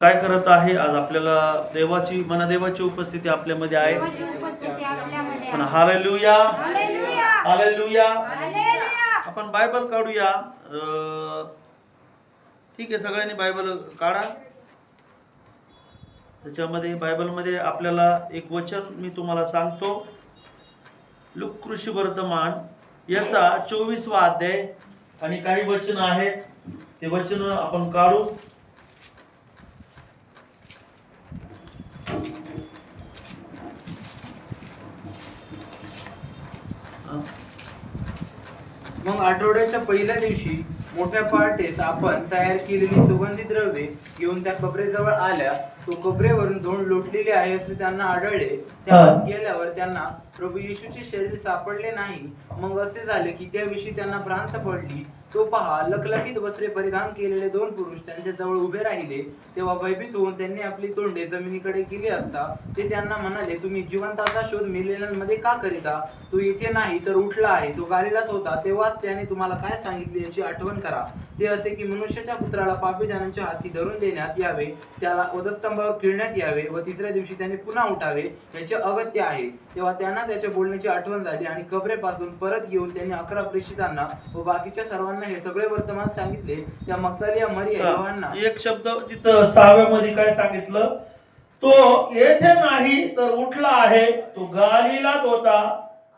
काय करत आहे आज आपल्याला देवाची मनादेवाची उपस्थिती आपल्यामध्ये आहे. पण. हालेलुया. हालेलुया! आपण बायबल काढूया. अं, ठीक आहे सगळ्यांनी बायबल काढा. त्याच्यामध्ये बायबलमध्ये आपल्याला एक वचन मी तुम्हाला सांगतो. लुक कृषी वर्तमान याचा चोवीसवा अध्याय आणि काही वचन आहेत. ते वचन आपण काढू. मग आठवड्याच्या पहिल्या दिवशी मोठ्या पहाटेस आपण तयार केलेली सुगंधी द्रव्ये घेऊन त्या कबरेजवळ आल्या. तो कबरेवरून धोंड लोटलेले आहे असे त्यांना आढळले. त्या. आत गेल्यावर त्यांना प्रभू येशूचे शरीर सापडले नाही. मग असे झाले की त्याविषयी त्यांना भ्रांत पडली. तो पहा लखलखीत वस्त्रे परिधान केलेले दोन पुरुष त्यांच्या जवळ उभे राहिले तेव्हा भयभीत होऊन त्यांनी आपली तोंडे जमिनीकडे केली असता ते त्यांना म्हणाले तुम्ही जिवंताचा शोध मेलेल्यांमध्ये का करीता? तो येथे नाही तर उठला आहे तो गालीलाच होता तेव्हाच त्याने तुम्हाला काय सांगितले याची आठवण करा. ते असे की मनुष्याच्या पुत्राला पापी जनांच्या हाती धरून देण्यात यावे त्याला वधस्तंभावर फिरण्यात यावे व तिसऱ्या दिवशी त्याने पुन्हा उठावे याचे अगत्य आहे. तेव्हा त्यांना त्याच्या बोलण्याची आठवण झाली आणि कबरेपासून परत येऊन त्यांनी अकरा प्रेषितांना व बाकीच्या सर्वांना हे सगळे वर्तमान सांगितले. त्या मगदलिया मरिया योहांना एक शब्द तिथं सहाव्यामध्ये काय सांगितलं? तो येथे नाही तर उठला आहे तो गालीलाच होता.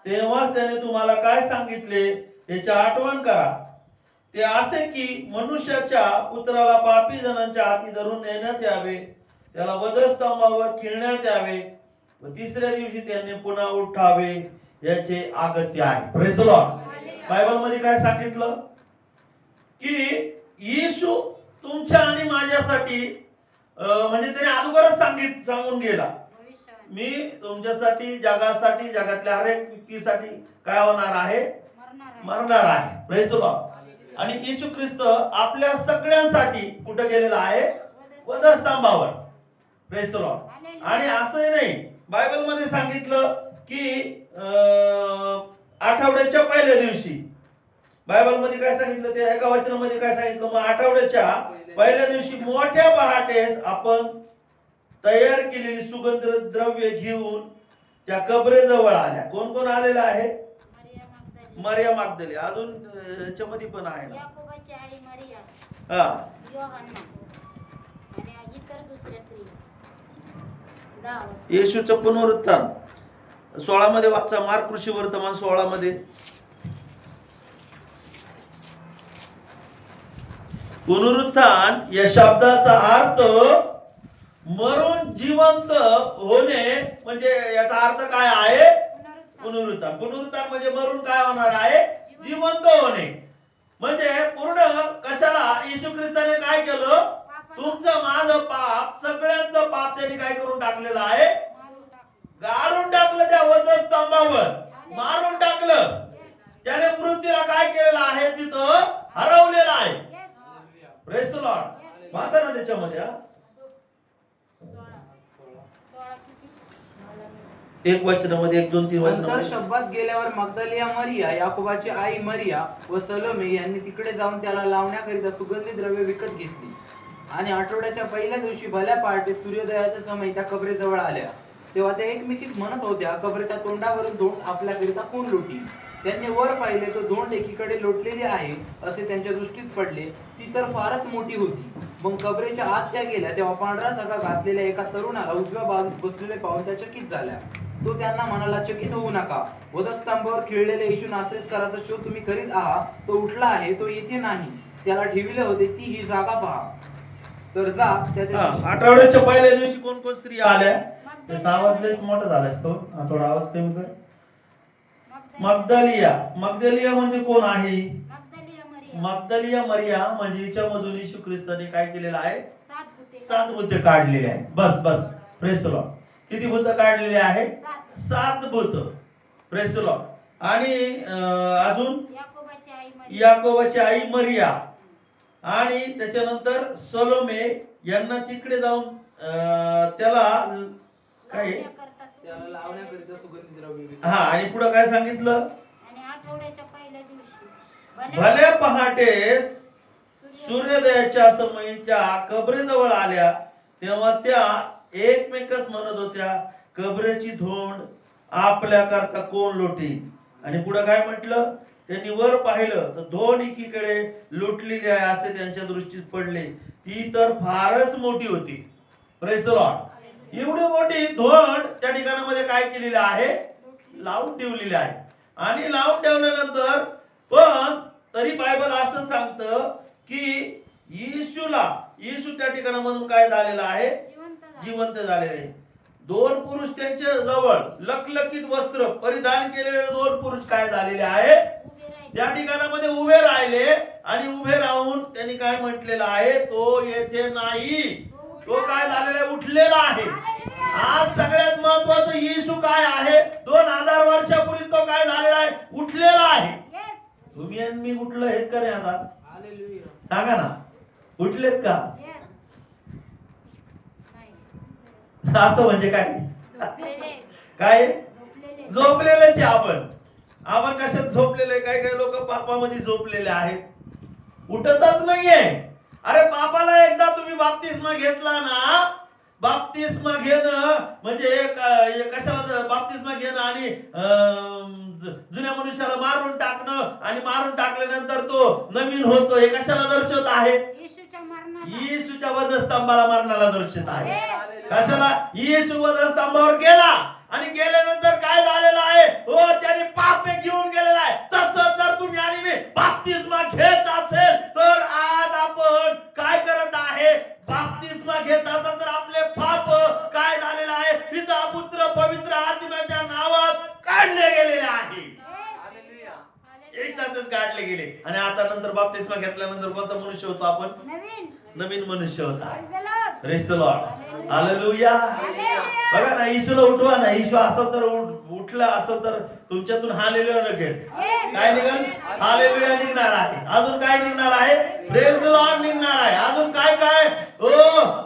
तेव्हाच त्याने तुम्हाला काय सांगितले? याची आठवण करा. ते असे की मनुष्याच्या पुत्राला पापी जणांच्या हाती धरून नेण्यात यावे त्याला वधस्तंभावर खिळण्यात यावे व तिसऱ्या दिवशी त्यांनी पुन्हा उठावे याचे आगत्य आहे. बायबलमध्ये काय सांगितलं? की येशू तुमच्या आणि माझ्यासाठी म्हणजे त्याने अगोदरच सांगित सांगून गेला. मी तुमच्यासाठी जगासाठी जगातल्या हर एक व्यक्तीसाठी काय होणार आहे? मरणार आहे. मरणार आणि येशू ख्रिस्त आपल्या सगळ्यांसाठी कुठं गेलेला आहे? वधस्तंभावर. हालेलुया! आणि असंही नाही बायबलमध्ये सांगितलं की आठवड्याच्या पहिल्या दिवशी. बायबलमध्ये काय सांगितलं ते? एका वचनामध्ये काय सांगितलं? मग आठवड्याच्या पहिल्या दिवशी मोठ्या पहाटेस आपण तयार केलेली सुगंध द्रव्य घेऊन त्या कबरेजवळ आल्या. कोण कोण आलेलं आहे? मरिया मगदली. अजून याच्यामध्ये पण आहे ना. याकोबाची आई मरिया. हा. योहान्ना. आणि इतर दुसऱ्या स्त्री. दहा वचन. येशूचं पुनरुत्थान. सोळा मध्ये वाचा मार्क कृषी वर्तमान सोळा मध्ये पुनरुत्थान या शब्दाचा अर्थ मरून जिवंत होणे म्हणजे याचा अर्थ काय आहे? पुनरुत्थान. पुनरुत्थान म्हणजे मरून काय होणार आहे? जिवंत होणे. म्हणजे पूर्ण कशाला? येशू ख्रिस्ताने काय केलं? तुमचं माझं पाप सगळ्यांचं पाप त्यांनी काय करून टाकलेलं आहे? मारून टाकलं. गाडून टाकलं त्या वधस्तंभावर मारून टाकलं. त्याने मृत्यूला काय केलेलं आहे? तिथं हरवलेलं आहे. Yes. प्रेस लॉर्ड वाचा ना त्याच्यामध्ये हा. सोळा. सोळा किती? एक वचनामध्ये एक दोन तीन नंतर वचनामध्ये. शब्दात गेल्यावर मगदलिया मरिया याकोबाची आई मरिया व सलोमे यांनी तिकडे जाऊन त्याला लावण्याकरिता सुगंधी द्रव्य विकत घेतली. आणि आठवड्याच्या पहिल्या दिवशी भल्या पहाटे सूर्योदयाच्या समय त्या कबरेजवळ आल्या. तेव्हा त्या एकमेकीत म्हणत होत्या कबरेच्या तोंडावरून धोंड आपल्याकरिता कोण लोटी? त्यांनी वर पाहिले तो धोंड एकीकडे लोटलेली आहे असे त्यांच्या दृष्टीत पडले. ती तर फारच मोठी होती. मग कबरेच्या आत त्या गेल्या तेव्हा पांढरा सगा घातलेल्या एका तरुणाला उजव्या बाजूस बसलेले पाहून त्या चकित झाल्या. तो त्यांना म्हणाला चकित होऊ नका. वधस्तंभावर खिळलेले येशू नासरेतकराचा शोध तुम्ही करीत आहात. तो उठला आहे तो येथे नाही. त्याला ठेविले होते ती ही जागा पहा. तर जा हा, आठवड्याच्या पहिल्या दिवशी कोण कोण स्त्री आल्या? त्याचा आवाज लयच मोठा झालाय तो थोडा आवाज कमी कर. मगदली- मगदलिया. मगदलिया म्हणजे कोण आहे? मगदलिया मरिया. म्हणजे हिच्यामधून येशू ख्रिस्ताने काय केलेलं आहे? सात भूते. भूत काढलेले आहेत. बस बस. प्रेस लॉ किती भूत काढलेले आहेत? सात. सात भूत. प्रेस लॉ आणि अजून? याकोबाची आई मरिया. याकोबाची आई मरिया. आणि त्याच्यानंतर सलोमे यांना तिकडे जाऊन त्याला काय? हा आणि पुढे काय सांगितलं? आणि आठवड्याच्या पहिल्या दिवशी भल्या भल्या पहाटेस सूर्य- सूर्योदयाच्या समयीच्या कबरेजवळ आल्या तेव्हा त्या एकमेकच म्हणत होत्या कबरेची धोंड आपल्या करता कोण लोटी आणि पुढे काय म्हटलं? त्यांनी वर पाहिलं तर धोंड एकीकडे लोटलेली आहे असे त्यांच्या दृष्टीत पडले. ती तर फारच मोठी होती. Lord. एवढी मोठी धोंड त्या ठिकाणामध्ये काय केलेली आहे? लावून ठेवलेली आहे. आणि लावून ठेवल्यानंतर पण तरी बायबल असं सांगतं की येशूला येशू त्या ठिकाणामधून काय झालेला आहे? जिवंत झाला. जिवंत झालेले आहे. दोन पुरुष त्यांच्या जवळ लखलखीत वस्त्र परिधान केलेले दोन पुरुष काय झालेले आहे उभे राहिले. त्या ठिकाणामध्ये उभे राहिले आणि उभे राहून त्यांनी काय म्हटलेलं आहे तो येथे नाही तो काय झालेला आहे उठलेला आहे आज सगळ्यात महत्वाचं येशू काय आहे दोन हजार वर्षापूर्वी तो काय झालेला आहे उठलेला आहे. तुम्ही आणि मी उठलं हेच का रे आता हालेलुया. सांगा ना उठलेत का Yes. नाही. असं म्हणजे काय. काय? झोपलेले. झोपलेलेच आपण. आपण कशात झोपलेले? काही काही लोक पापामध्ये झोपलेले आहेत. उठतच नाहीये. अरे पापाला एकदा तुम्ही बाप्तिस्मा घेतला ना बाप्तिस्मा घेणं म्हणजे कशाला बाप्तिस्मा घेणं आणि जुन्या मनुष्याला मारून टाकणं आणि मारून टाकल्यानंतर तो नवीन होतो. हे कशाला दर्शवत आहे? येशूच्या वधस्तंभाला मरणाला दर्शवत आहे. कशाला? येशू वधस्तंभावर गेला आणि गेल्यानंतर काय झालेलं आहे? हो त्याने पाप घेऊन गेलेला आहे. तसं जर तुम्ही आणि मी बाप्तिस्मा घेत असेल तर आज आपण काय करत आहे? बाप्तिस्मा घेत असेल तर आपले पाप काय झालेलं आहे? पिता पुत्र पवित्र आत्म्याच्या नावात काढले गेलेले आहे. एकदाच काढले गेले. आणि आता नंतर बाप्तिस्मा घेतल्यानंतर कोणता मनुष्य होतो आपण? नवीन. नवीन मनुष्य होता. Hallelujah. Hallelujah. बघा ना येशूला उठवा ना. येशू असं तर उठ- उठला असं तर तुमच्यातून हालेलुया नकेल Yes. काय निघाल? हालेलुया निघणार आहे. अजून काय निघणार आहे? प्रेज द लॉर्ड निघणार आहे. अजून काय काय? हो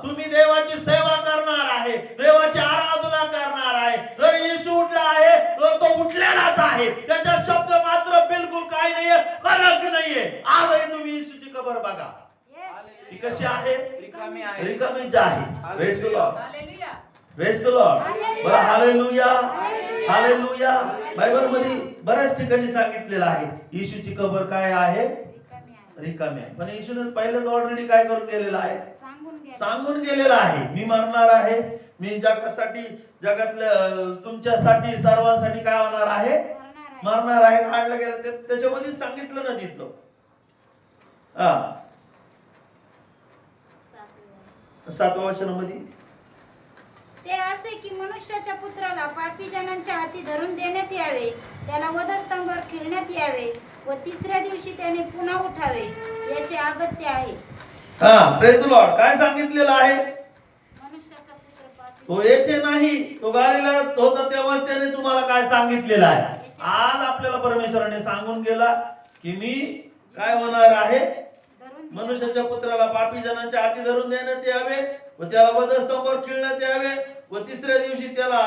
तुम्ही देवाची सेवा करणार आहे. देवाची आराधना करणार आहे. जर येशू उठला आहे तर तो उठलेलाच आहे. त्याचा शब्द मात्र बिलकुल काय नाहीये? फरक नाहीये. आजही तुम्ही येशूची कबर बघा. ती कशी आहे? रिकामी आहे. रिकामीच आहे. प्रेज द लॉर्ड बरं हालेलुया. हालेलुया बायबलमध्ये बऱ्याच ठिकाणी सांगितलेलं आहे. येशूची कबर काय आहे? रिकामी आहे. पण येशूने पहिलेच ऑलरेडी काय करून गेलेलं आहे? सांगून गेलेलं आहे. मी मरणार आहे. मी जगासाठी जगातल्या तुमच्यासाठी सर्वांसाठी काय होणार आहे? मरणार आहे. काढलं गेलं. त्याच्यामध्ये सांगितलं ना तिथलं. हा. सातव्या वचनामध्ये? ते असे की मनुष्याच्या पुत्राला पापी जनांच्या हाती धरून देण्यात यावे त्याला वधस्तंभावर खेळण्यात यावे व तिसऱ्या दिवशी त्याने पुन्हा उठावे याचे अगत्य आहे. हा प्रेस लॉर्ड काय सांगितलेलं आहे? मनुष्याचा पुत्र पापी. तो येथे नाही तो गाडीला होता तेव्हाच त्याने तुम्हाला काय सांगितलेलं आहे? आज आपल्याला परमेश्वराने सांगून गेला की मी काय होणार आहे? मनुष्याच्या पुत्राला पापी जनांच्या हाती धरून देण्यात यावे व त्याला वधस्तंभावर खिळण्यात यावे. व तिसऱ्या दिवशी त्याला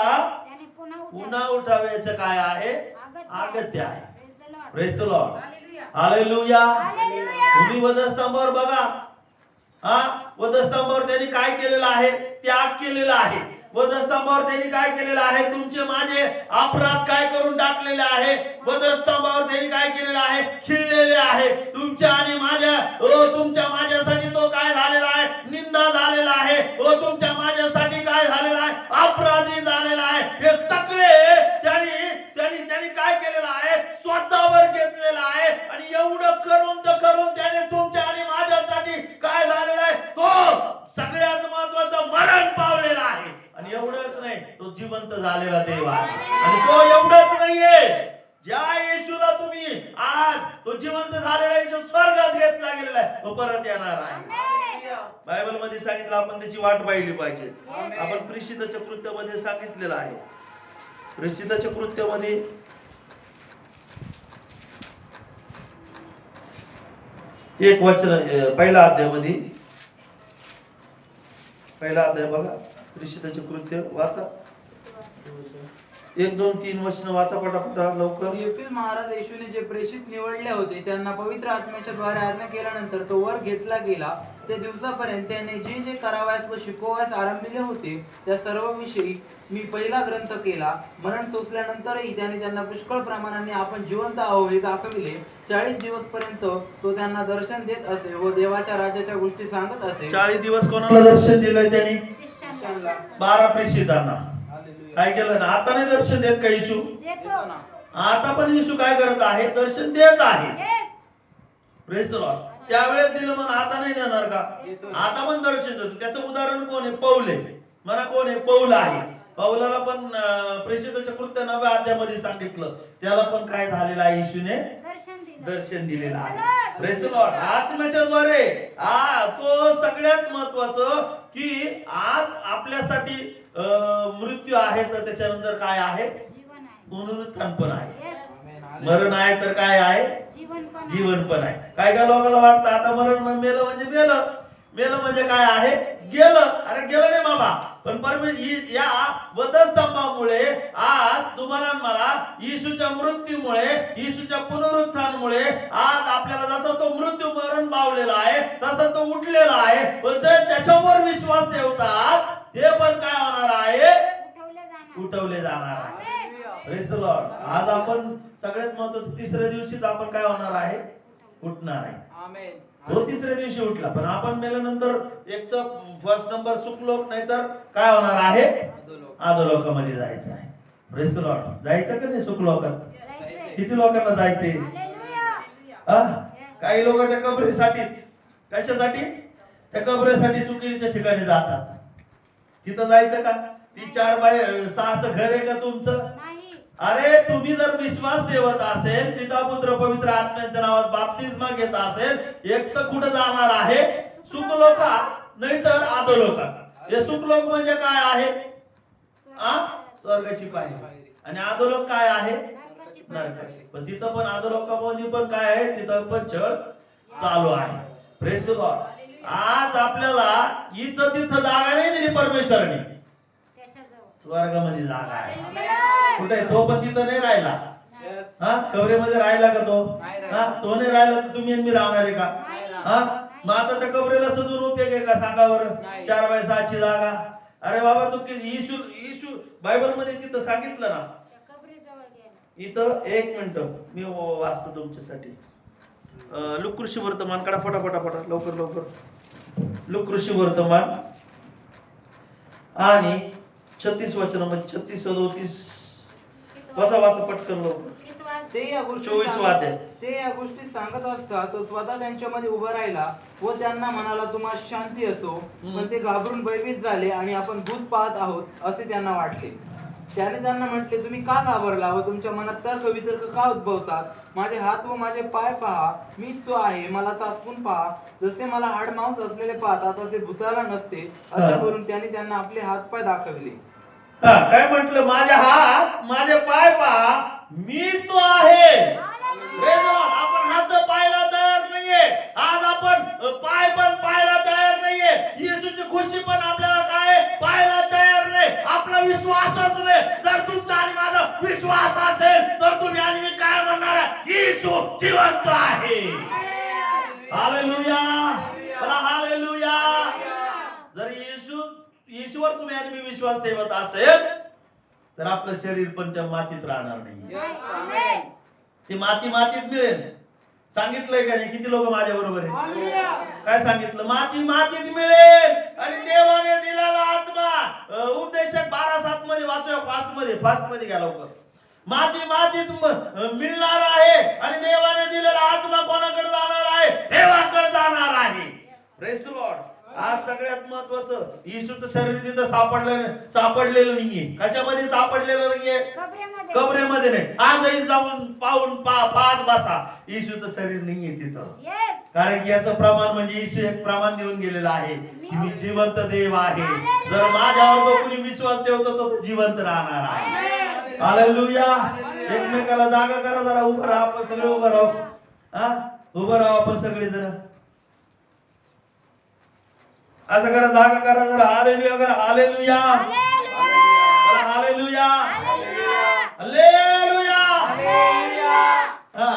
पुन्हा उठावेचं काय आहे? अगत्य. आहे. Praise lord hallelujah Hallelujah. तुम्ही वधस्तंभावर बघा. हा? वधस्तंभावर त्यांनी काय केलेलं आहे? त्याग केलेला आहे. वधस्तंभावर त्यांनी काय केलेलं आहे? तुमचे माझे अपराध काय करून टाकलेले आहे? वधस्तंभावर त्यांनी काय केलेलं आहे? खिळलेले आहे. तुमच्या आणि माझ्या ओ तुमच्या माझ्यासाठी तो काय झालेला आहे? निंदा झालेला आहे. ओ तुमच्या काय केलेलं आहे? स्वतःवर घेतलेलं आहे. आणि एवढं करून तर करून त्याने तुमच्या आणि माझ्यासाठी काय झालेलं आहे? तो सगळ्यात महत्वाचं मरण पावलेला आहे. आणि एवढंच नाही तो जिवंत झालेला देव आहे. आणि तो एवढंच नाहीये. ज्या येशूला तुम्ही आज तो जिवंत झालेला येशू स्वर्गात घेतला गेलेला आहे तो परत येणार आहे. बायबलमध्ये सांगितलं आपण त्याची वाट पाहिली पाहिजे. आपण प्रेषिताच्या कृत्यामध्ये सांगितलेलं आहे. प्रेषिताच्या कृत्यामध्ये एक वचन पहिला अध्यायामध्ये. पहिला अध्याय बघा. प्रेषिताचे कृत्य वाचा. एक दोन तीन वचन वाचा पटापटा लवकर. येथील महाराज येशूने जे प्रेषित निवडले होते त्यांना पवित्र आत्म्याच्या द्वारे आज्ञा केल्यानंतर तो वर घेतला गेला. त्या दिवसापर्यंत त्याने जे जे करावयास व शिकवायस आरंभिले होते त्या सर्व विषयी मी पहिला ग्रंथ केला. मरण सोसल्यानंतरही त्याने त्यांना पुष्कळ प्रमाणाने आपण जिवंत आहो हे दाखविले. चाळीस दिवस पर्यंत तो त्यांना दर्शन देत असे व देवाच्या राज्याच्या गोष्टी सांगत असे. चाळीस दिवस कोणाला दर्शन दिलंय त्यांनी? बारा प्रेषितांना. काय केलं ना आता नाही दर्शन देत का येशू. आता पण येशू काय करत आहे? दर्शन देत आहे. Lord. त्यावेळेस दिलं म्हणून आता नाही देणार का. आता पण दर्शन देतो. त्याचं उदाहरण कोण आहे? पौल आहे. म्हणा कोण आहे? पौल आहे. पौलाला पण प्रेषिताच्या कृत्य नव्या अध्यामध्ये सांगितलं. त्याला पण काय झालेलं आहे येशूने? दर्शन दिलं. दर्शन दिलेलं आहे. आत्म्याच्या द्वारे आ तो सगळ्यात महत्वाचं की आज आपल्यासाठी मृत्यू आहे तर त्याच्यानंतर काय आहे? जीवन आहे. पुनरुत्थान पण आहे. मरण आहे तर काय आहे? जीवन पण आहे. पण काय काय लोकांना वाटतं आता मरण मेलं म्हणजे मेलं. मेलं म्हणजे काय आहे? गेलं. अरे गेलं नाही बाबा. पण परमेश्वर या वधस्तंभामुळे आज तुम्हाला मला येशूच्या मृत्यूमुळे येशूच्या पुनरुत्थानमुळे आज आपल्याला जसा तो मृत्यू मरण पावलेला आहे तसा तो उठलेला आहे. जे त्याच्यावर विश्वास ठेवतात ते पण काय होणार आहे? उठवले जाणार. उठवले जाणार आहे. आज आपण सगळ्यात महत्वाचं तिसऱ्या दिवशीच आपण काय होणार आहे? उठणार आहे. आमेन. तो तिसऱ्या दिवशी उठला. पण आपण मेल्यानंतर एक तर फर्स्ट नंबर सुखलोक नाहीतर काय होणार आहे? अधोलोक. आदोलोकामध्ये जायचं आहे. The Lord. जायचं का नाही सुखलोकात. किती लोकांना जायचे हालेलुया. काही लोक त्या कबरेसाठीच. कशासाठी? त्या कबरेसाठी चुकीच्या ठिकाणी जातात. तिथं जायचं का? ती चार बाय सहाचं घर आहे का तुमचं? नाही अरे तुम्ही जर विश्वास ठेवत असेल पिता पुत्र पवित्र आत्म्यांच्या नावात बाप्तिस्मा घेत असेल एक तर कुठं जाणार आहे? सुखलोका नाही तर आदोलोका. हे सुखलोक म्हणजे काय आहे? आ? स्वर्गाची पायरी. आणि आदोलोक काय आहे? नरकाची. पण तिथं पण आदोलोकामध्ये पण काय आहे? तिथं पण छळ चालू आहे. प्रेस आज आपल्याला इथं तिथं जागा नाही दिली परमेश्वरने. स्वर्गामध्ये जागा आहे. कुठे तो पण तिथं नाही राहिला. हा? कबरेमध्ये राहिला का तो. हा? तो नाही राहिला तर तुम्ही मी राहणार आहे का. हा? मग आता त्या कबरेला सजून उपयोग आहे का सांगा बरं? नाही. चार बाय सहाची जागा. अरे बाबा तू कि- येशू येशू बायबलमध्ये तिथं सांगितलं ना? इथं एक मिनिट. मी वाचतो तुमच्यासाठी. अं, लुक कृषी वर्तमान. काढा फटा फटा फटा. लवकर लवकर. लुक कृषी वर्तमान. आणि छत्तीस वचन म्हणजे छत्तीस सदोतीस वाचा वाचा पटकन ते या गोष्टी चोवीस सांगत- वाद्य. ते या गोष्टी सांगत असता तो स्वतः त्यांच्यामध्ये उभा राहिला व त्यांना म्हणाला तुम्हाला शांती असो पण ते घाबरून भयभीत झाले आणि आपण भूत पाहत आहोत असे त्यांना वाटले. त्याने त्यांना म्हटले तुम्ही का घाबरला व तुमच्या मनात तर्क वितर्क का उद्भवतात? माझे हात व माझे पाय पहा मीच तो आहे मला चाचपून पहा. जसे मला हाडमांस असलेले पाहतात तसे भूताला नसते हा. असं करून त्याने त्यांना आपले हात पाय दाखवले. काय म्हटलं? माझ्या हात माझे पाय पहा. मीच तो आहे. आपण हात पाहायला तयार नाहीये. आज आपण पाय पण पाहायला तयार नाहीये. येसूची खुशी पण आपल्याला काय? आहे? पाहायला तयार नाही आपला विश्वासच नाही जर तुमचा आणि माझा विश्वास असेल तर तुम्ही आणि मी काय म्हणणार आहे? येशू जिवंत आहे हालेलुया बरं, हालेलुया जर येशू येशूवर तुम्ही आणि मी विश्वास ठेवत असेल तर आपलं शरीर पण त्या मातीत राहणार नाही. ती माती मातीत मिळेल. सांगितलंय का नाही? किती लोक माझ्या बरोबर आहे काय सांगितलं? माती मातीत मिळेल. आणि देवाने दिलेला आत्मा उपदेशक बारा सात मध्ये वाचूया फास्टमध्ये फास्टमध्ये घ्या लवकर. माती मातीत मिळणार आहे. आणि देवाने दिलेला आत्मा कोणाकडे जाणार आहे? देवाकडे जाणार आहे. Lord. आज सगळ्यात महत्वाचं येशूचं शरीर तिथं सापडलं सापडलेलं नाहीये. कशामध्ये सापडलेलं नाहीये? कबरेमध्ये. कबरेमध्ये नाही. आजही जाऊन पाहून पा पाहत बसा. येशूचं शरीर नाहीये तिथं. येस कारण की याचं प्रमाण म्हणजे येशू एक प्रमाण देऊन गेलेलं आहे की मी जिवंत देव आहे. जर माझ्यावर जो कोणी विश्वास ठेवतो तो जिवंत राहणार आहे. हालेलुया एकमेकाला जागा करा जरा. उभं राहा आपण सगळे उभं राहू. हा? उभं राहू आपण सगळे जरा. असं करा जागा करा जरा हालेलुया करा हालेलुया हालेलुया हालेलुया हा